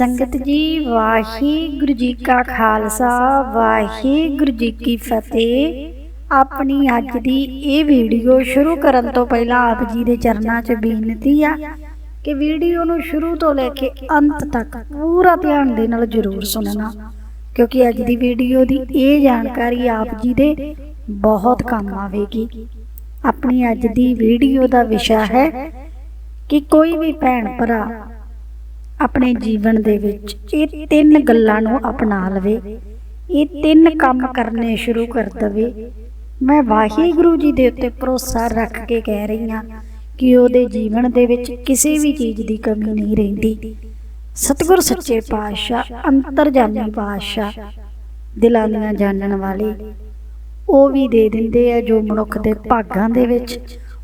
ਸੰਗਤ ਜੀ, ਵਾਹਿਗੁਰੂ ਜੀ ਕਾ ਖਾਲਸਾ, ਵਾਹਿਗੁਰੂ ਜੀ ਕੀ ਫਤਿਹ। ਆਪਣੀ ਅੱਜ ਦੀ ਇਹ ਵੀਡੀਓ ਸ਼ੁਰੂ ਕਰਨ ਤੋਂ ਪਹਿਲਾਂ ਆਪ ਜੀ ਦੇ ਚਰਨਾਂ 'ਚ ਬੇਨਤੀ ਆ ਕਿ ਵੀਡੀਓ ਨੂੰ ਸ਼ੁਰੂ ਤੋਂ ਲੈ ਕੇ ਅੰਤ ਤੱਕ ਪੂਰਾ ਧਿਆਨ ਦੇ ਨਾਲ ਜ਼ਰੂਰ ਸੁਣਨਾ, ਕਿਉਂਕਿ ਅੱਜ ਦੀ ਵੀਡੀਓ ਦੀ ਇਹ ਜਾਣਕਾਰੀ ਆਪ ਜੀ ਦੇ ਬਹੁਤ ਕੰਮ ਆਵੇਗੀ। ਆਪਣੀ ਅੱਜ ਦੀ ਵੀਡੀਓ ਦਾ ਵਿਸ਼ਾ ਹੈ ਕਿ ਕੋਈ ਵੀ ਭੈਣ ਭਰਾ ਆਪਣੇ ਜੀਵਨ ਦੇ ਵਿੱਚ ਇਹ ਤਿੰਨ ਗੱਲਾਂ ਨੂੰ ਅਪਣਾ ਲਵੇ, ਇਹ ਤਿੰਨ ਕੰਮ ਕਰਨੇ ਸ਼ੁਰੂ ਕਰ ਦਵੇ। ਮੈਂ ਵਾਹਿਗੁਰੂ ਜੀ ਦੇ ਉੱਤੇ ਭਰੋਸਾ ਰੱਖ ਕੇ ਕਹਿ ਰਹੀ ਹਾਂ ਕਿ ਉਹਦੇ ਜੀਵਨ ਦੇ ਵਿੱਚ ਕਿਸੇ ਵੀ ਚੀਜ਼ ਦੀ ਕਮੀ ਨਹੀਂ ਰਹਿੰਦੀ। ਸਤਿਗੁਰ ਸੱਚੇ ਪਾਤਸ਼ਾਹ, ਅੰਤਰਜਾਮੀ ਪਾਤਸ਼ਾਹ ਦਿਲਾਂ ਦੀਆਂ ਜਾਣਨ ਵਾਲੇ, ਉਹ ਵੀ ਦੇ ਦਿੰਦੇ ਆ ਜੋ ਮਨੁੱਖ ਦੇ ਭਾਗਾਂ ਦੇ ਵਿੱਚ,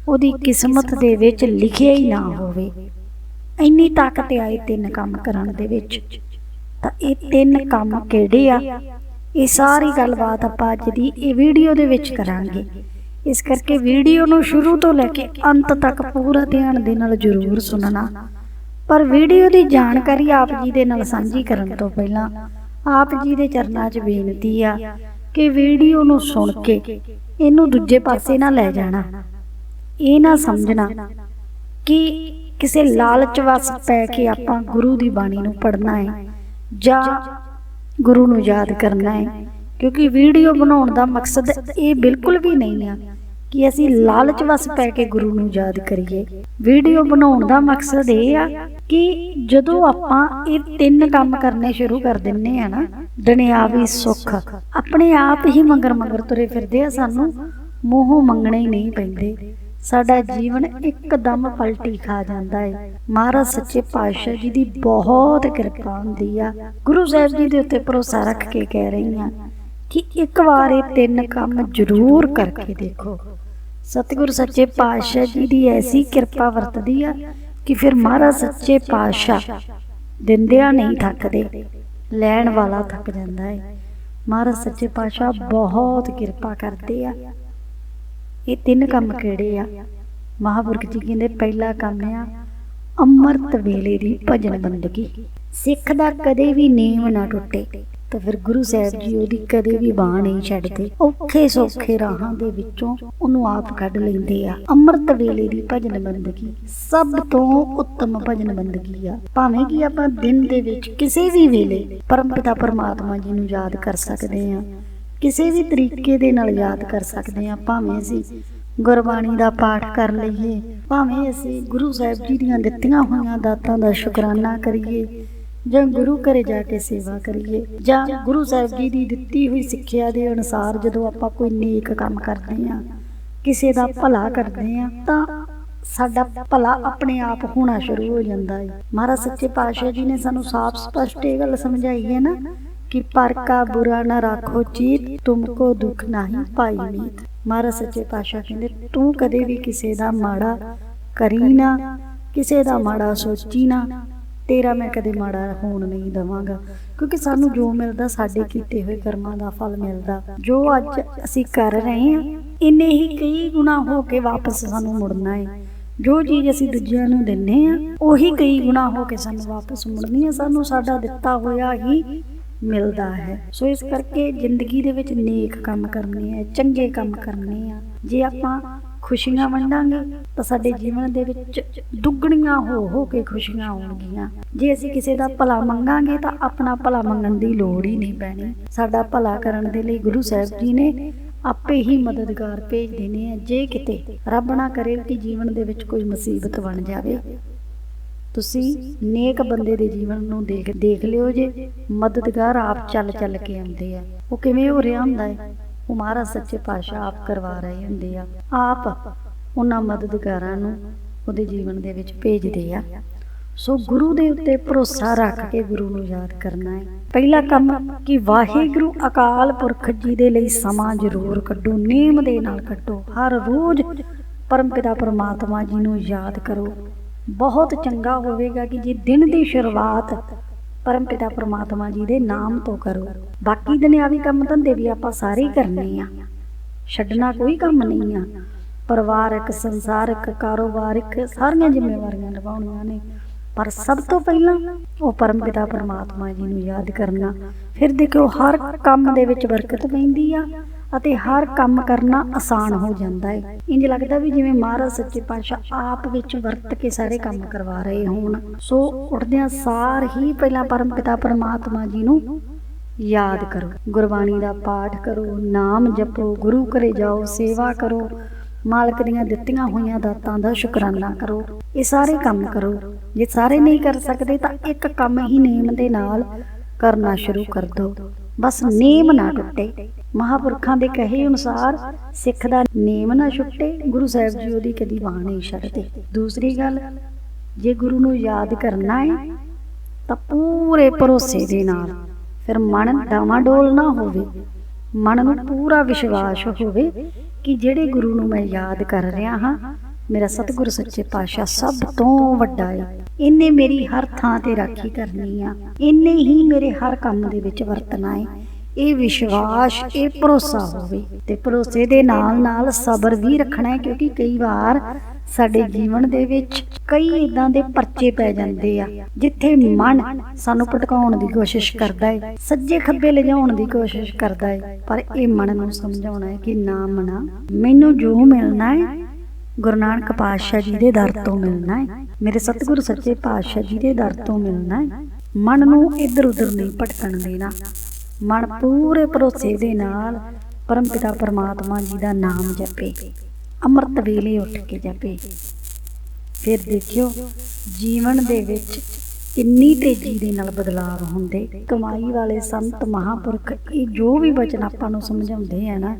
ਉਹਦੀ ਕਿਸਮਤ ਦੇ ਵਿੱਚ ਲਿਖਿਆ ਹੀ ਨਾ ਹੋਵੇ। ਇੰਨੀ ਤਾਕਤ ਆਈ ਤਿੰਨ ਕੰਮ ਕਰਨ ਦੇ ਵਿੱਚ। ਤਾਂ ਇਹ ਤਿੰਨ ਕੰਮ ਕਿਹੜੇ ਆ? ਇਹ ਸਾਰੀ ਗੱਲਬਾਤ ਆਪਾਂ ਅੱਜ ਦੀ ਇਹ ਵੀਡੀਓ ਦੇ ਵਿੱਚ ਕਰਾਂਗੇ। ਇਸ ਕਰਕੇ ਵੀਡੀਓ ਨੂੰ ਸ਼ੁਰੂ ਤੋਂ ਲੈ ਕੇ ਅੰਤ ਤੱਕ ਪੂਰਾ ਧਿਆਨ ਦੇ ਨਾਲ ਜ਼ਰੂਰ ਸੁਣਨਾ। ਪਰ ਵੀਡੀਓ ਦੀ ਜਾਣਕਾਰੀ ਆਪ ਜੀ ਦੇ ਨਾਲ ਸਾਂਝੀ ਕਰਨ ਤੋਂ ਪਹਿਲਾਂ ਆਪ ਜੀ ਦੇ ਚਰਨਾਂ 'ਚ ਬੇਨਤੀ ਆ ਕਿ ਵੀਡੀਓ ਨੂੰ ਸੁਣ ਕੇ ਇਹਨੂੰ ਦੂਜੇ ਪਾਸੇ ਨਾ ਲੈ ਜਾਣਾ। ਇਹ ਨਾ ਸਮਝਣਾ ਕਿ ਕਿਸੇ ਲਾਲਚ ਵਸ ਪੈ ਕੇ ਆਪਾਂ ਗੁਰੂ ਦੀ ਬਾਣੀ ਨੂੰ ਪੜ੍ਹਨਾ ਹੈ, ਜਾਂ ਗੁਰੂ ਨੂੰ ਯਾਦ ਕਰਨਾ ਹੈ, ਕਿਉਂਕਿ ਵੀਡੀਓ ਬਣਾਉਣ ਦਾ ਮਕਸਦ ਇਹ ਬਿਲਕੁਲ ਵੀ ਨਹੀਂ ਆ ਕਿ ਅਸੀਂ ਲਾਲਚ ਵਸ ਪੈ ਕੇ ਗੁਰੂ ਨੂੰ ਯਾਦ ਕਰੀਏ। ਵੀਡੀਓ ਬਣਾਉਣ ਦਾ ਮਕਸਦ ਇਹ ਆ ਕਿ ਜਦੋਂ ਆਪਾਂ ਇਹ ਤਿੰਨ ਕੰਮ ਕਰਨੇ ਸ਼ੁਰੂ ਕਰ ਦਿੰਨੇ ਆ ਨਾ, ਦੁਨਿਆਵੀ ਸੁੱਖ, ਆਪਣੇ ਆਪ ਹੀ ਮੰਗਰ ਮੰਗਰ ਤੁਰੇ ਫਿਰਦੇ ਆ, ਸਾਨੂੰ ਮੋਹ ਮੰਗਣੇ ਹੀ ਨਹੀਂ ਪੈਂਦੇ। ਸਾਡਾ ਜੀਵਨ ਇੱਕਦਮ ਪਲਟੀ ਖਾ ਜਾਂਦਾ ਹੈ ਮਹਾਰਾਜ ਸੱਚੇ ਪਾਤਸ਼ਾਹ ਜੀ ਦੀ ਬਹੁਤ ਕਿਰਪਾ ਹੁੰਦੀ ਆ। ਗੁਰੂ ਸਾਹਿਬ ਜੀ ਦੇ ਉੱਤੇ ਭਰੋਸਾ ਰੱਖ ਕੇ ਕਹਿ ਰਹੀ ਹਾਂ ਕਿ ਇੱਕ ਵਾਰ ਇਹ ਤਿੰਨ ਕੰਮ ਜ਼ਰੂਰ ਕਰਕੇ ਦੇਖੋ। ਸਤਿਗੁਰ ਸੱਚੇ ਪਾਤਸ਼ਾਹ ਜੀ ਦੀ ਐਸੀ ਕਿਰਪਾ ਵਰਤਦੀ ਆ ਕਿ ਫਿਰ ਮਹਾਰਾਜ ਸੱਚੇ ਪਾਤਸ਼ਾਹ ਦਿੰਦਿਆਂ ਨਹੀਂ ਥੱਕਦੇ, ਲੈਣ ਵਾਲਾ ਥੱਕ ਜਾਂਦਾ ਹੈ ਮਹਾਰਾਜ ਸੱਚੇ ਪਾਤਸ਼ਾਹ ਬਹੁਤ ਕਿਰਪਾ ਕਰਦੇ ਆ। ਇਹ ਤਿੰਨ ਕੰਮ ਕਿਹੜੇ ਆ? ਮਹਾਪੁਰਖ ਜੀ ਕਹਿੰਦੇ ਪਹਿਲਾ ਕੰਮ ਆ ਅੰਮ੍ਰਿਤ ਵੇਲੇ ਦੀ ਭਜਨ ਬੰਦਗੀ। ਸਿੱਖ ਦਾ ਕਦੇ ਵੀ ਨੇਮ ਨਾ ਟੁੱਟੇ। ਤਾਂ ਫਿਰ ਗੁਰੂ ਸਾਹਿਬ ਜੀ ਉਹਦੀ ਕਦੇ ਵੀ ਬਾਹ ਨਹੀਂ ਛੱਡਦੇ। ਔਖੇ ਸੌਖੇ ਰਾਹਾਂ ਦੇ ਵਿੱਚੋਂ ਉਹਨੂੰ ਆਪ ਕੱਢ ਲੈਂਦੇ ਆ। ਅੰਮ੍ਰਿਤ ਵੇਲੇ ਦੀ ਭਜਨ ਬੰਦਗੀ। ਸਭ ਤੋਂ ਉੱਤਮ ਭਜਨ ਬੰਦਗੀ ਆ। ਭਾਵੇਂ ਕਿ ਆਪਾਂ ਦਿਨ ਦੇ ਵਿੱਚ ਕਿਸੇ ਵੀ ਵੇਲੇ ਪਰਮਪਿਤਾ ਪਰਮਾਤਮਾ ਜੀ ਨੂੰ ਯਾਦ ਕਰ ਸਕਦੇ ਆ। ਕਿਸੇ ਵੀ ਤਰੀਕੇ ਦੇ ਨਾਲ ਯਾਦ ਕਰ ਸਕਦੇ ਹਾਂ, ਭਾਵੇਂ ਅਸੀਂ ਗੁਰਬਾਣੀ ਦਾ ਪਾਠ ਕਰ ਲਈਏ, ਭਾਵੇਂ ਅਸੀਂ ਗੁਰੂ ਸਾਹਿਬ ਜੀ ਦੀਆਂ ਦਿੱਤੀਆਂ ਹੋਈਆਂ ਦਾਤਾਂ ਦਾ ਸ਼ੁਕਰਾਨਾ ਕਰੀਏ ਜਾਂ ਗੁਰੂ ਘਰੇ ਜਾ ਕੇ ਸੇਵਾ ਕਰੀਏ ਜਾਂ ਗੁਰੂ ਸਾਹਿਬ ਜੀ ਦੀ ਦਿੱਤੀ ਹੋਈ ਸਿੱਖਿਆ ਦੇ ਅਨੁਸਾਰ ਜਦੋਂ ਆਪਾਂ ਕੋਈ ਨੇਕ ਕੰਮ ਕਰਦੇ ਹਾਂ, ਕਿਸੇ ਦਾ ਭਲਾ ਕਰਦੇ ਹਾਂ, ਤਾਂ ਸਾਡਾ ਭਲਾ ਆਪਣੇ ਆਪ ਹੋਣਾ ਸ਼ੁਰੂ ਹੋ ਜਾਂਦਾ ਹੈ। ਮਹਾਰਾਜ ਸੱਚੇ ਪਾਤਸ਼ਾਹ ਜੀ ਨੇ ਸਾਨੂੰ ਸਾਫ਼ ਸਪਸ਼ਟ ਇਹ ਗੱਲ ਸਮਝਾਈ ਹੈ ਨਾ ਕਿ ਪਰ ਕਾ ਬੁਰਾ ਨਾ ਰੱਖੋ ਚੀਤ ਤੁਮਕੋ ਦੁੱਖ ਨਹੀਂ ਪਾਈ ਮੀਤ। ਮਹਾਰਾਜ ਸੱਚੇ ਪਾਤਸ਼ਾਹ ਕਹਿੰਦੇ, ਤੂੰ ਕਦੇ ਵੀ ਕਿਸੇ ਦਾ ਮਾੜਾ ਕਰੀ ਨਾ, ਕਿਸੇ ਦਾ ਮਾੜਾ ਸੋਚੀ ਨਾ। ਤੇਰਾ ਮੈਂ ਕਦੇ ਮਾੜਾ ਹੋਣ ਨਹੀਂ ਦਵਾਂਗਾ, ਕਿਉਂਕਿ ਸਾਨੂੰ ਜੋ ਮਿਲਦਾ ਸਾਡੇ ਕੀਤੇ ਹੋਏ ਕਰਮਾਂ ਦਾ ਫਲ ਮਿਲਦਾ। ਜੋ ਅੱਜ ਅਸੀਂ ਕਰ ਰਹੇ ਹਾਂ, ਇੰਨੇ ਹੀ ਕਈ ਗੁਣਾ ਹੋ ਕੇ ਵਾਪਸ ਸਾਨੂੰ ਮੁੜਨਾ ਹੈ। ਜੋ ਚੀਜ਼ ਅਸੀਂ ਦੂਜਿਆਂ ਨੂੰ ਦਿੰਨੇ ਆ ਉਹੀ ਕਈ ਗੁਣਾ ਹੋ ਕੇ ਸਾਨੂੰ ਵਾਪਸ ਮੁੜਨੀ ਹੈ। ਸਾਨੂੰ ਸਾਡਾ ਦਿੱਤਾ ਹੋਇਆ ਹੀ ਮਿਲਦਾ ਹੈ। ਸੋ ਇਸ ਕਰਕੇ ਜ਼ਿੰਦਗੀ ਦੇ ਵਿੱਚ ਨੇਕ ਕੰਮ ਕਰਨੇ ਆ ਚੰਗੇ ਕੰਮ ਕਰਨੇ ਆ। ਜੇ ਆਪਾਂ ਖੁਸ਼ੀਆਂ ਵੰਡਾਂਗੇ ਤਾਂ ਸਾਡੇ ਜੀਵਨ ਦੇ ਵਿੱਚ ਦੁੱਗਣੀਆਂ ਹੋ ਹੋ ਕੇ ਖੁਸ਼ੀਆਂ ਆਉਣਗੀਆਂ ਜੇ ਅਸੀਂ ਕਿਸੇ ਦਾ ਭਲਾ ਮੰਗਾਂਗੇ ਤਾਂ ਆਪਣਾ ਭਲਾ ਮੰਗਣ ਦੀ ਲੋੜ ਹੀ ਨਹੀਂ ਪੈਣੀ। ਸਾਡਾ ਭਲਾ ਕਰਨ ਦੇ ਲਈ ਗੁਰੂ ਸਾਹਿਬ ਜੀ ਨੇ ਆਪੇ ਹੀ ਮਦਦਗਾਰ ਭੇਜ ਦੇਣੇ ਆ। ਜੇ ਕਿਤੇ ਰੱਬ ਨਾ ਕਰੇ ਕਿ ਜੀਵਨ ਦੇ ਵਿੱਚ ਕੋਈ ਮੁਸੀਬਤ ਬਣ ਜਾਵੇ ਤੁਸੀਂ ਨੇਕ ਬੰਦੇ ਦੇ ਜੀਵਨ ਨੂੰ ਦੇਖ ਦੇਖ ਲਿਓ ਜੇ। ਮਦਦਗਾਰ ਆਪ ਚੱਲ ਚੱਲ ਕੇ ਆਉਂਦੇ ਆ। ਉਹ ਕਿਵੇਂ ਹੋ ਰਿਹਾ ਹੁੰਦਾ ਹੈ ਉਹ ਮਹਾਰਾਜ ਸੱਚੇ ਪਾਤਸ਼ਾਹ ਆਪ ਕਰਵਾ ਰਹੇ ਹੁੰਦੇ ਆ। ਆਪ ਉਹਨਾਂ ਮਦਦਗਾਰਾਂ ਨੂੰ ਉਹਦੇ ਜੀਵਨ ਦੇ ਵਿੱਚ ਭੇਜਦੇ ਆ। ਸੋ ਗੁਰੂ ਦੇ ਉੱਤੇ ਭਰੋਸਾ ਰੱਖ ਕੇ ਗੁਰੂ ਨੂੰ ਯਾਦ ਕਰਨਾ ਹੈ ਪਹਿਲਾ ਕੰਮ ਕਿ ਵਾਹਿਗੁਰੂ ਅਕਾਲ ਪੁਰਖ ਜੀ ਦੇ ਲਈ ਸਮਾਂ ਜ਼ਰੂਰ ਕੱਢੋ, ਨੇਮ ਦੇ ਨਾਲ ਕੱਢੋ ਹਰ ਰੋਜ਼ ਪਰਮਪਿਤਾ ਪਰਮਾਤਮਾ ਜੀ ਨੂੰ ਯਾਦ ਕਰੋ। ਬਹੁਤ ਚੰਗਾ ਹੋਵੇਗਾ ਕਿ ਜੇ ਦਿਨ ਦੀ ਸ਼ੁਰੂਆਤ ਪਰਮ ਪਿਤਾ ਪਰਮਾਤਮਾ ਜੀ ਦੇ ਨਾਮ ਤੋਂ ਕਰੋ। ਬਾਕੀ ਦੁਨਿਆਵੀ ਕੰਮ ਧੰਦੇ ਵੀ ਆਪਾਂ ਸਾਰੇ ਹੀ ਕਰਨੇ ਆ। ਛੱਡਣਾ ਕੋਈ ਕੰਮ ਨਹੀਂ ਆ। ਪਰਿਵਾਰਕ, ਸੰਸਾਰਕ, ਕਾਰੋਬਾਰਕ ਸਾਰੀਆਂ ਜ਼ਿੰਮੇਵਾਰੀਆਂ ਨਿਭਾਉਣੀਆਂ ਨੇ। ਪਰ ਸਭ ਤੋਂ ਪਹਿਲਾਂ ਉਹ ਪਰਮਪਿਤਾ ਪਰਮਾਤਮਾ ਜੀ ਨੂੰ ਯਾਦ ਕਰਨਾ। ਫਿਰ ਦੇਖੋ ਹਰ ਕੰਮ ਦੇ ਵਿੱਚ ਬਰਕਤ ਪੈਂਦੀ ਆ। ਅਤੇ ਹਰ ਕੰਮ ਕਰਨਾ ਆਸਾਨ ਹੋ ਜਾਂਦਾ ਹੈ ਇੰਜ ਲੱਗਦਾ ਵੀ ਜਿਵੇਂ ਮਹਾਰਾਜ ਸੱਚੇ ਪਾਤਸ਼ਾਹ ਆਪ ਵਿੱਚ ਵਰਤ ਕੇ ਸਾਰੇ ਕੰਮ ਕਰਵਾ ਰਹੇ ਹੋਣ, ਸੋ ਉੱਠਦਿਆਂ ਸਾਰ ਹੀ ਪਹਿਲਾਂ ਪਰਮ ਪਿਤਾ ਪਰਮਾਤਮਾ ਜੀ ਨੂੰ ਯਾਦ ਕਰੋ। ਗੁਰਬਾਣੀ ਦਾ ਪਾਠ ਕਰੋ, ਨਾਮ ਜਪੋ, ਗੁਰੂ ਘਰੇ ਜਾਓ, ਸੇਵਾ ਕਰੋ, ਮਾਲਕ ਦੀਆਂ ਦਿੱਤੀਆਂ ਹੋਈਆਂ ਦਾਤਾਂ ਦਾ ਸ਼ੁਕਰਾਨਾ ਕਰੋ। ਇਹ ਸਾਰੇ ਕੰਮ ਕਰੋ। ਜੇ ਸਾਰੇ ਨਹੀਂ ਕਰ ਸਕਦੇ ਤਾਂ ਇੱਕ ਕੰਮ ਹੀ ਨੇਮ ਦੇ ਨਾਲ ਕਰਨਾ ਸ਼ੁਰੂ ਕਰ ਦਿਓ। ਬਸ ਨੇਮ ਨਾ ਟੁੱਟੇ। ਮਹਾਪੁਰਖਾਂ ਦੇ ਕਹੇ ਅਨੁਸਾਰ ਸਿੱਖ ਦਾ ਨੇਮ ਨਾ ਛੁੱਟੇ, ਗੁਰੂ ਸਾਹਿਬ ਜੀ ਉਹਦੀ ਕਦੀ ਬਾਹ ਨਹੀਂ ਛੱਡਦੇ। ਦੂਸਰੀ ਗੱਲ, ਜੇ ਗੁਰੂ ਨੂੰ ਯਾਦ ਕਰਨਾ ਹੈ, ਤਾਂ ਪੂਰੇ ਭਰੋਸੇ ਦੇ ਨਾਲ। ਫਿਰ ਮਨ ਡਾਵਾਂਡੋਲ ਨਾ ਹੋਵੇ, ਮਨ ਨੂੰ ਪੂਰਾ ਵਿਸ਼ਵਾਸ ਹੋਵੇ ਕਿ ਜਿਹੜੇ ਗੁਰੂ ਨੂੰ ਮੈਂ ਯਾਦ ਕਰ ਰਿਹਾ ਹਾਂ, ਮੇਰਾ ਸਤਿਗੁਰ ਸੱਚੇ ਪਾਤਸ਼ਾਹ ਸਭ ਤੋਂ ਵੱਡਾ ਹੈ ਇਹਨੇ ਮੇਰੀ ਹਰ ਥਾਂ ਤੇ ਰਾਖੀ ਕਰਨੀ ਆ। ਇਹਨੇ ਹੀ ਮੇਰੇ ਹਰ ਕੰਮ ਦੇ ਵਿੱਚ ਵਰਤਣਾ ਹੈ ਇਹ ਵਿਸ਼ਵਾਸ, ਇਹ ਭਰੋਸਾ ਹੋਵੇ ਤੇ ਭਰੋਸੇ ਦੇ ਨਾਲ ਨਾਲ ਸਬਰ ਵੀ ਰੱਖਣਾ ਹੈ ਕਿਉਂਕਿ ਕਈ ਵਾਰ ਸਾਡੇ ਜੀਵਨ ਦੇ ਵਿੱਚ ਕਈ ਇਦਾਂ ਦੇ ਪਰਚੇ ਪੈ ਜਾਂਦੇ ਆ, ਜਿੱਥੇ ਮਨ ਸਾਨੂੰ ਭਟਕਾਉਣ ਦੀ ਕੋਸ਼ਿਸ਼ ਕਰਦਾ ਹੈ ਸੱਜੇ ਖੱਬੇ ਲਿਜਾਉਣ ਦੀ ਕੋਸ਼ਿਸ਼ ਕਰਦਾ ਹੈ ਪਰ ਇਹ ਮਨ ਨੂੰ ਸਮਝਾਉਣਾ ਹੈ ਕਿ ਨਾ ਮਨਾ, ਮੈਨੂੰ ਜੋ ਮਿਲਣਾ ਹੈ ਗੁਰੂ ਨਾਨਕ ਪਾਤਸ਼ਾਹ ਜੀ ਦੇ ਦਰ ਤੋਂ ਮਿਲਣਾ ਹੈ। ਮੇਰੇ ਸਤਿਗੁਰੂ ਸੱਚੇ ਪਾਤਸ਼ਾਹ ਜੀ ਦੇ ਦਰ ਤੋਂ ਮਿਲਣਾ ਹੈ। ਮਨ ਨੂੰ ਇੱਧਰ ਉੱਧਰ ਨਹੀਂ ਭਟਕਣ ਦੇਣਾ। ਮਨ ਪੂਰੇ ਭਰੋਸੇ ਦੇ ਨਾਲ ਪਰਮਪਿਤਾ ਪਰਮਾਤਮਾ ਜੀ ਦਾ ਨਾਮ ਜਪੇ। ਅੰਮ੍ਰਿਤ ਵੇਲੇ ਉੱਠ ਕੇ ਜਪੇ। ਫਿਰ ਦੇਖਿਓ, ਜੀਵਨ ਦੇ ਵਿੱਚ ਕਿੰਨੀ ਤੇਜ਼ੀ ਦੇ ਨਾਲ ਬਦਲਾਅ ਹੁੰਦੇ। ਕਮਾਈ ਵਾਲੇ ਸੰਤ, ਮਹਾਪੁਰਖ, ਇਹ ਜੋ ਵੀ ਬਚਨ ਆਪਾਂ ਨੂੰ ਸਮਝਾਉਂਦੇ ਆ ਨਾ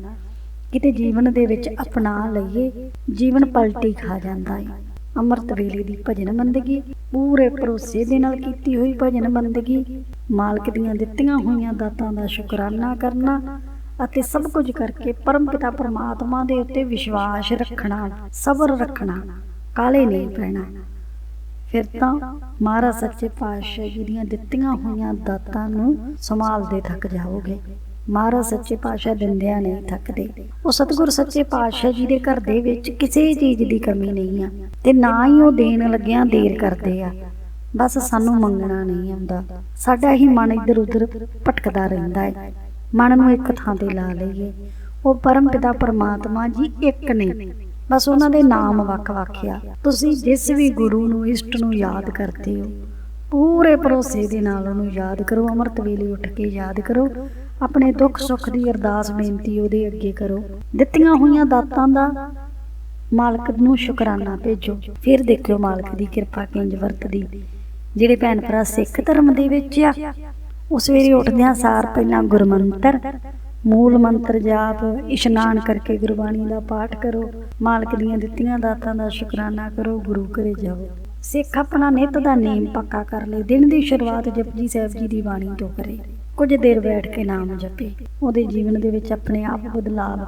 ਕਿਤੇ ਜੀਵਨ ਦੇ ਵਿੱਚ ਅਪਣਾ ਲਈਏ, ਜੀਵਨ ਪਲਟੀ ਖਾ ਜਾਂਦਾ ਹੈ ਅੰਮ੍ਰਿਤ ਵੇਲੇ ਦੀ ਭਜਨ ਬੰਦਗੀ ਪੂਰੇ ਭਰੋਸੇ ਦੇ ਨਾਲ ਕੀਤੀ ਹੋਈ ਭਜਨ ਬੰਦਗੀ ਮਾਲਕ ਦੀਆਂ ਦਿੱਤੀਆਂ ਹੋਈਆਂ ਦਾਤਾਂ ਦਾ ਸ਼ੁਕਰਾਨਾ ਕਰਨਾ ਅਤੇ ਸਭ ਕੁਝ ਕਰਕੇ ਪਰਮ ਪਿਤਾ ਪਰਮਾਤਮਾ ਦੇ ਉੱਤੇ ਵਿਸ਼ਵਾਸ ਰੱਖਣਾ, ਸਬਰ ਰੱਖਣਾ, ਕਾਲੇ ਨਹੀਂ ਪੈਣਾ। ਫਿਰ ਤਾਂ ਮਹਾਰਾਜ ਸੱਚੇ ਪਾਤਸ਼ਾਹ ਜੀ ਦੀਆਂ ਦਿੱਤੀਆਂ ਹੋਈਆਂ ਦਾਤਾਂ ਨੂੰ ਸੰਭਾਲਦੇ ਥੱਕ ਜਾਓਗੇ ਮਹਾਰਾਜ ਸੱਚੇ ਪਾਤਸ਼ਾਹ ਦਿੰਦਿਆਂ ਨਹੀਂ ਥੱਕਦੇ। ਉਹ ਸਤਿਗੁਰ ਸੱਚੇ ਪਾਤਸ਼ਾਹ ਜੀ ਦੇ ਘਰ ਦੇ ਵਿੱਚ ਕਿਸੇ ਚੀਜ਼ ਦੀ ਕਮੀ ਨਹੀਂ ਆ ਤੇ ਨਾ ਹੀ ਉਹ ਦੇਣ ਲੱਗਿਆਂ ਦੇਰ ਕਰਦੇ ਆ। ਬਸ ਸਾਨੂੰ ਮੰਗਣਾ ਨਹੀਂ ਆਉਂਦਾ। ਸਾਡਾ ਹੀ ਮਨ ਇੱਧਰ ਉੱਧਰ ਭਟਕਦਾ ਰਹਿੰਦਾ ਹੈ ਮਨ ਨੂੰ ਇੱਕ ਥਾਂ ਤੇ ਲਾ ਲਈਏ। ਉਹ ਪਰਮ ਪਿਤਾ ਪਰਮਾਤਮਾ ਜੀ ਇੱਕ ਨੇ। ਬਸ ਉਹਨਾਂ ਦੇ ਨਾਮ ਵੱਖ-ਵੱਖ ਆ। ਤੁਸੀਂ ਜਿਸ ਵੀ ਗੁਰੂ ਨੂੰ, ਇਸ਼ਟ ਨੂੰ ਯਾਦ ਕਰਦੇ ਹੋ, ਪੂਰੇ ਭਰੋਸੇ ਦੇ ਨਾਲ ਉਹਨੂੰ ਯਾਦ ਕਰੋ। ਅੰਮ੍ਰਿਤ ਵੇਲੇ ਉੱਠ ਕੇ ਯਾਦ ਕਰੋ। ਆਪਣੇ ਦੁੱਖ ਸੁੱਖ ਦੀ ਅਰਦਾਸ ਬੇਨਤੀ ਉਹਦੇ ਅੱਗੇ ਕਰੋ। ਦਿੱਤੀਆਂ ਹੋਈਆਂ ਦਾਤਾਂ ਦਾ ਮਾਲਕ ਨੂੰ ਸ਼ੁਕਰਾਨਾ ਭੇਜੋ। ਫਿਰ ਦੇਖਿਓ ਮਾਲਕ ਦੀ ਕਿਰਪਾ ਕਿੰਜ ਵਰਤਦੀ। ਜਿਹੜੇ ਭੈਣ ਭਰਾ ਸਿੱਖ ਧਰਮ ਦੇ ਵਿੱਚ ਆ ਉਹ ਸਵੇਰੇ ਉੱਠਦਿਆਂ ਸਾਰ ਪਹਿਲਾਂ ਗੁਰਮੰਤਰ ਮੂਲ ਮੰਤਰ ਜਾਪ ਇਸ਼ਨਾਨ ਕਰਕੇ ਗੁਰਬਾਣੀ ਦਾ ਪਾਠ ਕਰੋ। ਮਾਲਕ ਦੀਆਂ ਦਿੱਤੀਆਂ ਦਾਤਾਂ ਦਾ ਸ਼ੁਕਰਾਨਾ ਕਰੋ ਗੁਰੂ ਘਰੇ ਜਾਓ। ਸਿੱਖ ਆਪਣਾ ਨਿਤ ਦਾ ਨੇਮ ਪੱਕਾ ਕਰ ਲੇ ਦਿਨ ਦੀ ਸ਼ੁਰੂਆਤ ਜਪਜੀ ਸਾਹਿਬ ਜੀ ਦੀ ਬਾਣੀ ਤੋਂ ਕਰੇ ਕੁਝ ਦੇਰ ਬੈਠ ਕੇ ਨਾਮ ਜਪੇ। ਉਹਦੇ ਜੀਵਨ ਦੇ ਵਿੱਚ ਆਪਣੇ ਆਪ ਬਦਲਾਵ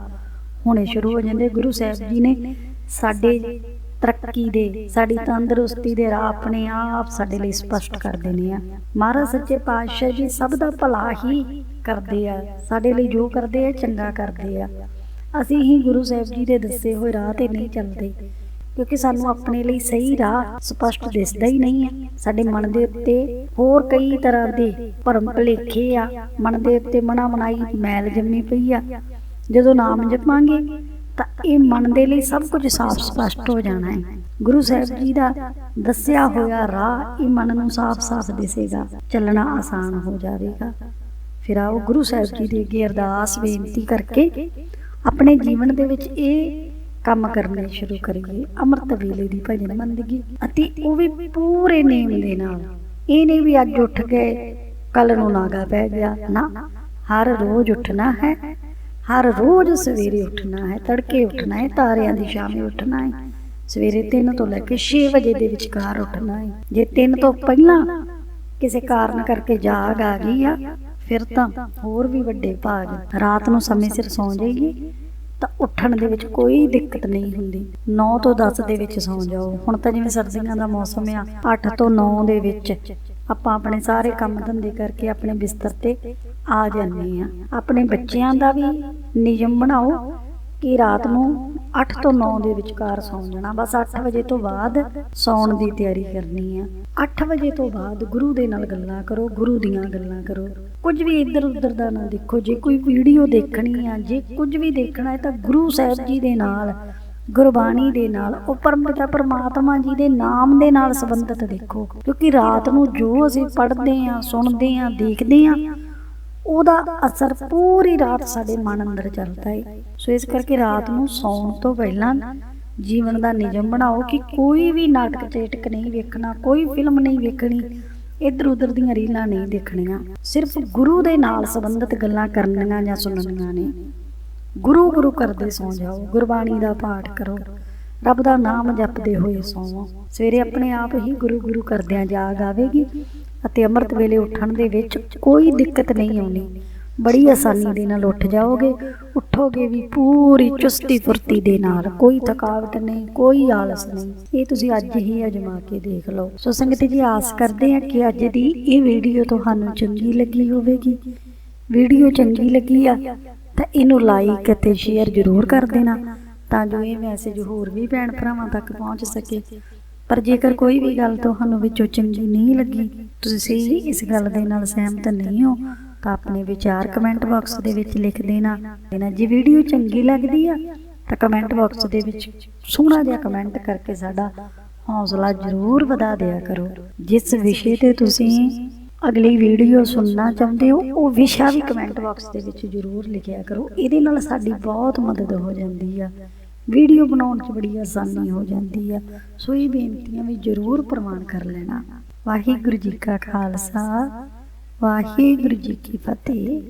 ਹੋਣੇ ਸ਼ੁਰੂ ਹੋ ਜਾਂਦੇ। ਗੁਰੂ ਸਾਹਿਬ ਜੀ ਨੇ ਸਾਡੇ ਤਰੱਕੀ ਦੇ, ਸਾਡੀ ਤੰਦਰੁਸਤੀ ਦੇ ਰਾਹ ਆਪਣੇ ਆਪ ਸਾਡੇ ਲਈ ਸਪਸ਼ਟ ਕਰ ਦੇਣੇ ਆ। ਮਹਾਰਾਜ ਸੱਚੇ ਪਾਤਸ਼ਾਹ ਜੀ ਸਭ ਦਾ ਭਲਾ ਹੀ ਕਰਦੇ ਆ। ਸਾਡੇ ਲਈ ਜੋ ਕਰਦੇ ਆ, ਚੰਗਾ ਕਰਦੇ ਆ। ਅਸੀਂ ਹੀ ਗੁਰੂ ਸਾਹਿਬ ਜੀ ਦੇ ਦੱਸੇ ਹੋਏ ਰਾਹ ਤੇ ਨਹੀਂ ਚੱਲਦੇ। ਕਿਉਂਕਿ ਸਾਨੂੰ ਆਪਣੇ ਲਈ ਸਹੀ ਰਾਹ ਸਪਸ਼ਟ ਦਿਸਦਾ ਹੀ ਨਹੀਂ ਹੈ। ਸਾਡੇ ਮਨ ਦੇ ਉੱਤੇ ਹੋਰ ਕਈ ਤਰ੍ਹਾਂ ਦੇ ਭਰਮ ਭਲੇਖੇ ਆ। ਮਨ ਦੇ ਉੱਤੇ ਮਨਾ ਮਨਾਈ ਮੈਲ ਜੰਮੀ ਪਈ ਆ। ਜਦੋਂ ਨਾਮ ਜਪਾਂਗੇ, ਤਾਂ ਇਹ ਮਨ ਦੇ ਲਈ ਸਭ ਕੁਝ ਸਾਫ਼ ਸਪਸ਼ਟ ਹੋ ਜਾਣਾ ਹੈ। ਗੁਰੂ ਸਾਹਿਬ ਜੀ ਦਾ ਦੱਸਿਆ ਹੋਇਆ ਰਾਹ ਇਹ ਮਨ ਨੂੰ ਸਾਫ਼-ਸਾਫ਼ ਦਿਸੇਗਾ। ਚੱਲਣਾ ਆਸਾਨ ਹੋ ਜਾਵੇਗਾ। ਫਿਰ ਆਓ ਗੁਰੂ ਸਾਹਿਬ ਜੀ ਦੇ ਅੱਗੇ ਅਰਦਾਸ ਬੇਨਤੀ ਕਰਕੇ ਆਪਣੇ ਜੀਵਨ ਦੇ ਵਿੱਚ ਇਹ ਕੰਮ ਕਰਨੇ ਸ਼ੁਰੂ ਕਰੀਏ। ਅੰਮ੍ਰਿਤ ਵੇਲੇ ਦੀ ਭਜਨ ਬੰਦਗੀ ਅਤੇ ਉਹ ਵੀ ਪੂਰੇ ਨੇਮ ਦੇ ਨਾਲ। ਇਹ ਨਹੀਂ ਵੀ ਅੱਜ ਉੱਠ ਗਏ ਕੱਲ ਨੂੰ ਨਾਗਾ ਪੈ ਗਿਆ। ਨਾ, ਹਰ ਰੋਜ਼ ਉੱਠਣਾ ਹੈ। ਹਰ ਰੋਜ਼ ਸਵੇਰੇ ਉੱਠਣਾ ਹੈ। ਤੜਕੇ ਉੱਠਣਾ ਹੈ। ਤਾਰਿਆਂ ਦੀ ਸ਼ਾਮੇ ਉੱਠਣਾ ਹੈ। ਸਵੇਰੇ 3 ਤੋਂ ਲੈ ਕੇ 6 ਵਜੇ ਦੇ ਵਿਚਕਾਰ ਉੱਠਣਾ ਹੈ। ਜੇ 3 ਤੋਂ ਪਹਿਲਾਂ ਕਿਸੇ ਕਾਰਨ ਕਰਕੇ ਜਾਗ ਆ ਗਈ ਆ, ਫਿਰ ਤਾਂ ਹੋਰ ਵੀ ਵੱਡੇ ਭਾਗ। ਰਾਤ ਨੂੰ ਸਮੇਂ ਸਿਰ ਸੌਂ ਜਾਈਏ। ਤਾਂ ਉੱਠਣ ਦੇ ਵਿੱਚ ਕੋਈ ਦਿੱਕਤ ਨਹੀਂ ਹੁੰਦੀ। 9 ਤੋਂ 10 ਦੇ ਵਿੱਚ ਸੌਂ ਜਾਓ। ਹੁਣ ਤਾਂ ਜਿਵੇਂ ਸਰਦੀਆਂ ਦਾ ਮੌਸਮ ਆ 8 ਤੋਂ 9 ਦੇ ਵਿੱਚ ਆਪਾਂ ਆਪਣੇ ਸਾਰੇ ਕੰਮ ਧੰਦੇ ਕਰਕੇ ਆਪਣੇ ਬਿਸਤਰ ਤੇ ਆ ਜਾਂਦੇ ਆ। ਆਪਣੇ ਬੱਚਿਆਂ ਦਾ ਵੀ ਨਿਯਮ ਬਣਾਓ ਕਿ ਰਾਤ ਨੂੰ 8 ਤੋਂ 9 ਦੇ ਵਿਚਕਾਰ ਸੌਂ ਜਾਣਾ। ਬਸ 8 ਵਜੇ ਤੋਂ ਬਾਅਦ ਸੌਣ ਦੀ ਤਿਆਰੀ ਕਰਨੀ ਆ। 8 ਵਜੇ ਤੋਂ ਬਾਅਦ ਗੁਰੂ ਦੇ ਨਾਲ ਗੱਲਾਂ ਕਰੋ, ਗੁਰੂ ਦੀਆਂ ਗੱਲਾਂ ਕਰੋ। ਕੁਝ ਵੀ ਇੱਧਰ ਉੱਧਰ ਦਾ ਨਾ ਦੇਖੋ। ਜੇ ਕੋਈ ਵੀਡੀਓ ਦੇਖਣੀ ਆ, ਜੇ ਕੁਝ ਵੀ ਦੇਖਣਾ ਹੈ ਤਾਂ ਗੁਰੂ ਸਾਹਿਬ ਜੀ ਦੇ ਨਾਲ, ਗੁਰਬਾਣੀ ਦੇ ਨਾਲ, ਉਹ ਪਰਮਪਿਤਾ ਪਰਮਾਤਮਾ ਜੀ ਦੇ ਨਾਮ ਦੇ ਨਾਲ ਸੰਬੰਧਿਤ ਦੇਖੋ। ਕਿਉਂਕਿ ਰਾਤ ਨੂੰ ਜੋ ਅਸੀਂ ਪੜ੍ਹਦੇ ਆ, ਸੁਣਦੇ ਆ, ਦੇਖਦੇ ਆ ਉਹਦਾ ਅਸਰ ਪੂਰੀ ਰਾਤ ਸਾਡੇ ਮਨ ਅੰਦਰ ਚੱਲਦਾ ਹੈ ਸੋ ਇਸ ਕਰਕੇ ਰਾਤ ਨੂੰ ਸੌਣ ਤੋਂ ਪਹਿਲਾਂ ਜੀਵਨ ਦਾ ਨਿਯਮ ਬਣਾਓ ਕਿ ਕੋਈ ਵੀ ਨਾਟਕ ਚੇਟਕ ਨਹੀਂ ਵੇਖਣਾ, ਕੋਈ ਫਿਲਮ ਨਹੀਂ ਵੇਖਣੀ ਇੱਧਰ ਉੱਧਰ ਦੀਆਂ ਰੀਲਾਂ ਨਹੀਂ ਦੇਖਣੀਆਂ। ਸਿਰਫ ਗੁਰੂ ਦੇ ਨਾਲ ਸੰਬੰਧਿਤ ਗੱਲਾਂ ਕਰਨੀਆਂ ਜਾਂ ਸੁਣਨੀਆਂ ਨੇ। ਗੁਰੂ ਗੁਰੂ ਕਰਦੇ ਸੌ ਜਾਓ, ਗੁਰਬਾਣੀ ਦਾ ਪਾਠ ਕਰੋ, ਰੱਬ ਦਾ ਨਾਮ ਜਪਦੇ ਹੋਏ ਸੌਵੋ ਸਵੇਰੇ ਆਪਣੇ ਆਪ ਹੀ ਗੁਰੂ ਗੁਰੂ ਕਰਦਿਆਂ ਜਾਗ ਆਵੇਗੀ। ਅਤੇ ਅੰਮ੍ਰਿਤ ਵੇਲੇ ਉੱਠਣ ਦੇ ਵਿੱਚ ਕੋਈ ਦਿੱਕਤ ਨਹੀਂ ਆਉਣੀ। ਬੜੀ ਆਸਾਨੀ ਦੇ ਨਾਲ ਉੱਠ ਜਾਓਗੇ। ਉੱਠੋਗੇ ਵੀ ਪੂਰੀ ਚੁਸਤੀ ਫੁਰਤੀ ਦੇ ਨਾਲ। ਕੋਈ ਥਕਾਵਟ ਨਹੀਂ, ਕੋਈ ਆਲਸ ਨਹੀਂ। ਇਹ ਤੁਸੀਂ ਅੱਜ ਹੀ ਅਜਮਾ ਕੇ ਦੇਖ ਲਓ। ਸੋ ਸੰਗਤ ਜੀ, ਆਸ ਕਰਦੇ ਹਾਂ ਕਿ ਅੱਜ ਦੀ ਇਹ ਵੀਡੀਓ ਤੁਹਾਨੂੰ ਚੰਗੀ ਲੱਗੀ ਹੋਵੇਗੀ। ਵੀਡੀਓ ਚੰਗੀ ਲੱਗੀ ਆ, ਤਾਂ ਇਹਨੂੰ ਲਾਈਕ ਅਤੇ ਸ਼ੇਅਰ ਜ਼ਰੂਰ ਕਰ ਦੇਣਾ, ਤਾਂ ਜੋ ਇਹ ਮੈਸੇਜ ਹੋਰ ਵੀ ਭੈਣ ਭਰਾਵਾਂ ਤੱਕ ਪਹੁੰਚ ਸਕੇ। ਪਰ ਜੇਕਰ ਕੋਈ ਵੀ ਗੱਲ ਤੁਹਾਨੂੰ ਵਿੱਚੋਂ ਚੰਗੀ ਨਹੀਂ ਲੱਗੀ, ਤੁਸੀਂ ਇਸ ਗੱਲ ਦੇ ਨਾਲ ਸਹਿਮਤ ਨਹੀਂ ਹੋ, ਤਾਂ ਆਪਣੇ ਵਿਚਾਰ ਕਮੈਂਟ ਬਾਕਸ ਦੇ ਵਿੱਚ ਲਿਖ ਦੇਣਾ। ਦੇਣਾ, ਜੇ ਵੀਡੀਓ ਚੰਗੀ ਲੱਗਦੀ ਆ, ਤਾਂ ਕਮੈਂਟ ਬਾਕਸ ਦੇ ਵਿੱਚ ਸੋਹਣਾ ਜਿਹਾ ਕਮੈਂਟ ਕਰਕੇ ਸਾਡਾ ਹੌਸਲਾ ਜ਼ਰੂਰ ਵਧਾ ਦਿਆ ਕਰੋ। ਜਿਸ ਵਿਸ਼ੇ ਤੇ ਤੁਸੀਂ ਅਗਲੀ ਵੀਡੀਓ ਸੁਣਨਾ ਚਾਹੁੰਦੇ ਹੋ, ਉਹ ਵਿਸ਼ਾ ਵੀ ਕਮੈਂਟ ਬਾਕਸ ਦੇ ਵਿੱਚ ਜ਼ਰੂਰ ਲਿਖਿਆ ਕਰੋ। ਇਹਦੇ ਨਾਲ ਸਾਡੀ ਬਹੁਤ ਮਦਦ ਹੋ ਜਾਂਦੀ ਆ। ਵੀਡੀਓ ਬਣਾਉਣ 'ਚ ਬੜੀ ਆਸਾਨੀ ਹੋ ਜਾਂਦੀ ਆ। ਸੋ ਇਹ ਬੇਨਤੀਆਂ ਵੀ ਜ਼ਰੂਰ ਪ੍ਰਵਾਨ ਕਰ ਲੈਣਾ। ਵਾਹਿਗੁਰੂ ਜੀ ਕਾ ਖਾਲਸਾ, ਵਾਹਿਗੁਰੂ ਜੀ ਕੀ ਫਤਿਹ।